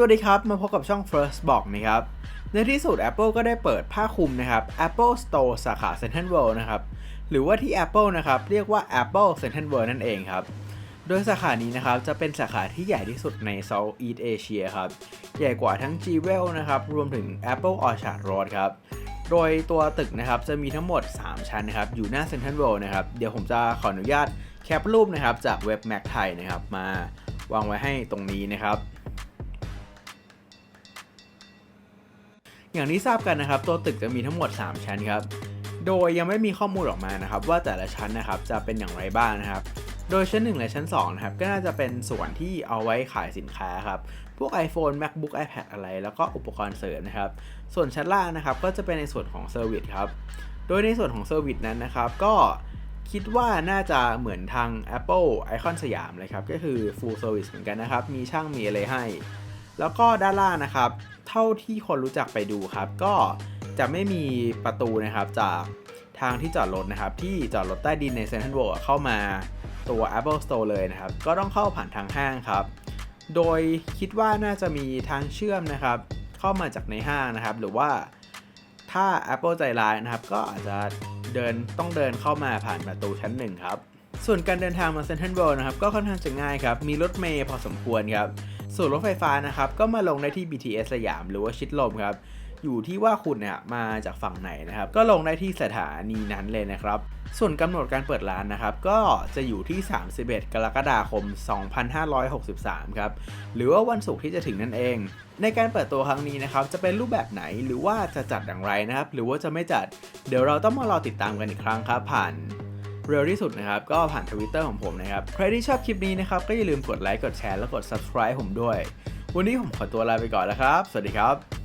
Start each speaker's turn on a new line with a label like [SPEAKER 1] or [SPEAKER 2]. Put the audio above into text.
[SPEAKER 1] สวัสดีครับ มาพบกับช่อง First บอกนะครับ ในที่สุด Apple ก็ได้เปิดผ้าคลุมนะครับ Apple Store สาขา Central World นะครับ หรือว่าที่ Apple นะครับเรียกว่า Apple Central World นั่นเองครับ โดยสาขานี้นะครับจะเป็นสาขาที่ใหญ่ที่สุดใน Southeast Asia ครับ ใหญ่กว่าทั้ง Jewel นะครับ รวมถึง Apple Orchard Road ครับ โดยตัวตึกนะครับจะมีทั้งหมด 3 ชั้นนะครับ อยู่หน้า Central World นะครับ เดี๋ยวผมจะขออนุญาตแคปรูปนะครับจากเว็บ Mac ไทยนะครับมาวางไว้ให้ตรงนี้นะครับ อย่างที่ทราบกันนะครับ ตัวตึกจะมีทั้งหมด 3 ชั้นครับ โดยยังไม่มีข้อมูลออกมานะครับ ว่าแต่ละชั้นนะครับจะเป็นอย่างไรบ้างนะครับ โดยชั้น 1 และชั้น2นะครับก็น่าจะเป็นส่วนที่เอาไว้ขายสินค้าครับ พวก iPhone MacBook iPad อะไร แล้วก็อุปกรณ์เสริมนะครับ ส่วนชั้นล่างนะครับก็จะเป็นในส่วนของเซอร์วิสครับ โดยในส่วนของเซอร์วิสนั้นนะครับก็คิดว่าน่าจะเหมือนทาง Apple ไอคอนสยามเลยครับ ก็คือ full service เหมือนกันนะครับ มีช่างมีอะไรให้ แล้วก็ด้านล่างนะครับ เท่าที่คนรู้จักไปดูครับ ก็จะไม่มีประตูนะครับจากทางที่จอดรถนะครับ ที่จอดรถใต้ดินใน Central World เข้ามาตัว Apple Store เลยนะครับ ก็ต้องเข้าผ่านทางห้างครับ โดยคิดว่าน่าจะมีทางเชื่อมนะครับ เข้ามาจากในห้างนะครับ หรือว่าถ้า Apple ใจร้ายนะครับ ก็อาจจะเดินต้องเดินเข้ามาผ่านประตูชั้นหนึ่งครับ ส่วนการเดินทางมาเซนทรัลเวิลด์นะครับ ก็ค่อนข้างจะง่ายครับ มีรถเมย์พอสมควรครับ ส่วนรถไฟฟ้านะครับก็มาลงได้ที่ BTS สยามหรือว่าชิดลมครับอยู่ที่ว่าคุณเนี่ยมาจากฝั่งไหนนะครับ ก็ลงได้ที่สถานีนั้นเลยนะครับ ส่วนกำหนดการเปิดร้านนะครับ ก็จะอยู่ที่ 31 กรกฎาคม 2563 ครับ หรือว่าวันศุกร์ที่จะถึงนั่นเอง ในการเปิดตัวครั้งนี้นะครับ จะเป็นรูปแบบไหนหรือว่าจะจัดอย่างไรนะครับ หรือว่าจะไม่จัด เดี๋ยวเราต้องมารอติดตามกันอีกครั้งครับผ่าน เร็วที่สุดนะครับ ก็ผ่านทวิตเตอร์ของผมนะครับ ใครที่ชอบคลิปนี้นะครับ ก็อย่าลืมกดไลค์กดแชร์และกด subscribe ผมด้วย วันนี้ผมขอตัวลาไปก่อนแล้วครับ สวัสดีครับ